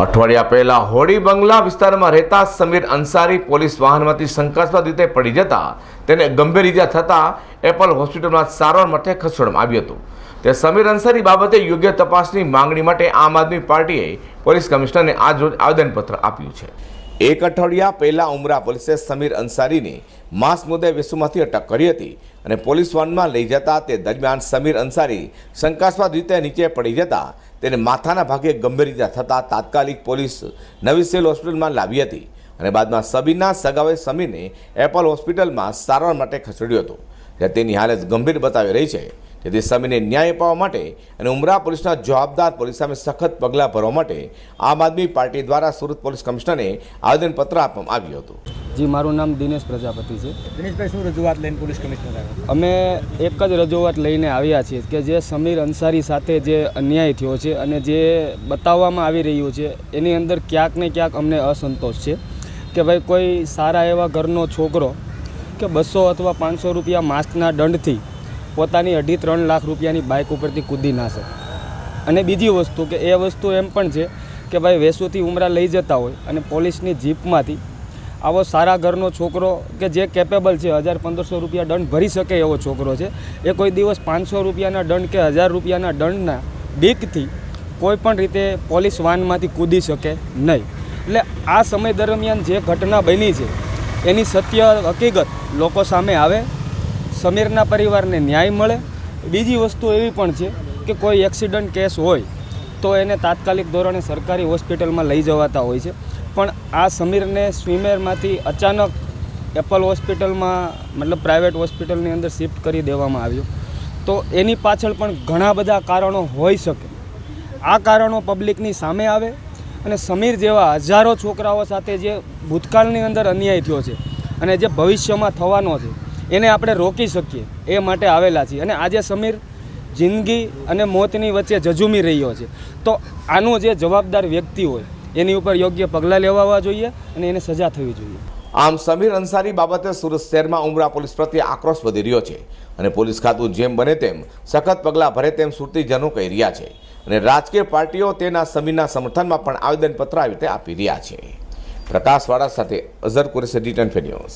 અઠવાડિયા પહેલા હોડી બંગલા વિસ્તારમાં રહેતા સમીર અંસારી પોલીસ વાહનમાંથી શંકાસ્પદ રીતે પડી જતા તેને ગંભીર ઇજા થતાં એપલ હોસ્પિટલમાં સારવાર માટે ખસેડવામાં આવ્યું હતું. તે સમીર અંસારી બાબતે યોગ્ય તપાસની માંગણી માટે આમ આદમી પાર્ટીએ પોલીસ કમિશનરને આજરોજ આવેદનપત્ર આપ્યું છે. એક અઠવાડિયા પહેલા ઉમરા પોલીસે સમીર અંસારીની માસ મુદ્દે વિશ્વમાંથી અટક કરી હતી અને પોલીસ વાનમાં લઈ જતા તે દરમિયાન સમીર અંસારી શંકાસ્પદ રીતે નીચે પડી જતા તેને માથાના ભાગે ગંભીર રીતે થતાં તાત્કાલિક પોલીસ નવી સેલ હોસ્પિટલમાં લાવી હતી અને બાદમાં સબીના સગાવે સમીરને એપલ હોસ્પિટલમાં સારવાર માટે ખસેડ્યો હતો. જ્યાં તેની હાલત ગંભીર બતાવી રહી છે જેથી સમીરને ન્યાય અપાવવા માટે અને ઉમરા પોલીસના જવાબદાર પોલીસ સામે સખત પગલાં ભરવા માટે આમ આદમી પાર્ટી દ્વારા સુરત પોલીસ કમિશનરને આવેદનપત્ર આપવામાં આવ્યું હતું. જી મારું નામ દિનેશ પ્રજાપતિ છે. દિનેશભાઈ શું રજૂઆત લઈને પોલીસ કમિશનર અમે એક જ રજૂઆત લઈને આવ્યા છીએ કે જે સમીર અંસારી સાથે જે અન્યાય થયો છે અને જે બતાવવામાં આવી રહ્યું છે એની અંદર ક્યાંક ને ક્યાંક અમને અસંતોષ છે કે ભાઈ કોઈ સારા એવા ઘરનો છોકરો કે બસો અથવા પાંચસો રૂપિયા માસ્કના દંડથી પોતાની અઢી ત્રણ લાખ રૂપિયાની બાઇક ઉપરથી કૂદી ના શકે. અને બીજી વસ્તુ કે એ વસ્તુ એમ પણ છે કે ભાઈ વેસુથી ઉમરા લઈ જતા હોય અને પોલીસની જીપમાંથી આવો સારા ઘરનો છોકરો કે જે કેપેબલ છે, હજાર પંદરસો રૂપિયા દંડ ભરી શકે એવો છોકરો છે, એ કોઈ દિવસ પાંચસો રૂપિયાના દંડ કે હજાર રૂપિયાના દંડના બીકથી કોઈ પણ રીતે પોલીસ વાનમાંથી કૂદી શકે નહીં. એટલે આ સમય દરમિયાન જે ઘટના બની છે, એની સત્ય હકીકત લોકો સામે આવે સમીરના પરિવારને ન્યાય મળે. બીજી વસ્તુ એવી પણ છે કે કોઈ એક્સિડન્ટ કેસ હોય, તો એને તાત્કાલિક ધોરણે સરકારી હોસ્પિટલમાં લઈ જવાતા હોય છે. પણ આ સમીરને સ્વિમેરમાંથી અચાનક એપલ હોસ્પિટલમાં, મતલબ પ્રાઇવેટ હોસ્પિટલની અંદર શિફ્ટ કરી દેવામાં આવ્યો. તો એની પાછળ પણ ઘણા બધા કારણો હોઈ શકે. આ કારણો પબ્લિકની સામે આવે અને સમીર જેવા હજારો છોકરાઓ સાથે જે ભૂતકાળની અંદર અન્યાય થયો છે અને જે ભવિષ્યમાં થવાનો છે એને આપણે રોકી શકીએ, એ માટે આવેલા છીએ. અને આજે સમીર જિંદગી અને મોતની વચ્ચે જજુમી રહ્યો છે. તો આનો જે જવાબદાર વ્યક્તિ હોય, એની ઉપર યોગ્ય પગલાં લેવાવા જોઈએ અને એને સજા થવી જોઈએ. આમ સમીર અંસારી બાબતે સુરત શહેરમાં ઉમરા પોલીસ પ્રત્યે આક્રોશ વધી રહ્યો છે. અને પોલીસ ખાતું જેમ બને તેમ સખત પગલાં ભરે તેમ સુરતીજનો કહી રહ્યા છે. અને રાજકીય પાર્ટીઓ તેના સમીરના સમર્થનમાં પણ આવેદનપત્ર આવી રીતે આપી રહ્યા છે. પ્રકાશવાળા સાથે અઝર કુરેશી રિટર્ન ન્યૂઝ.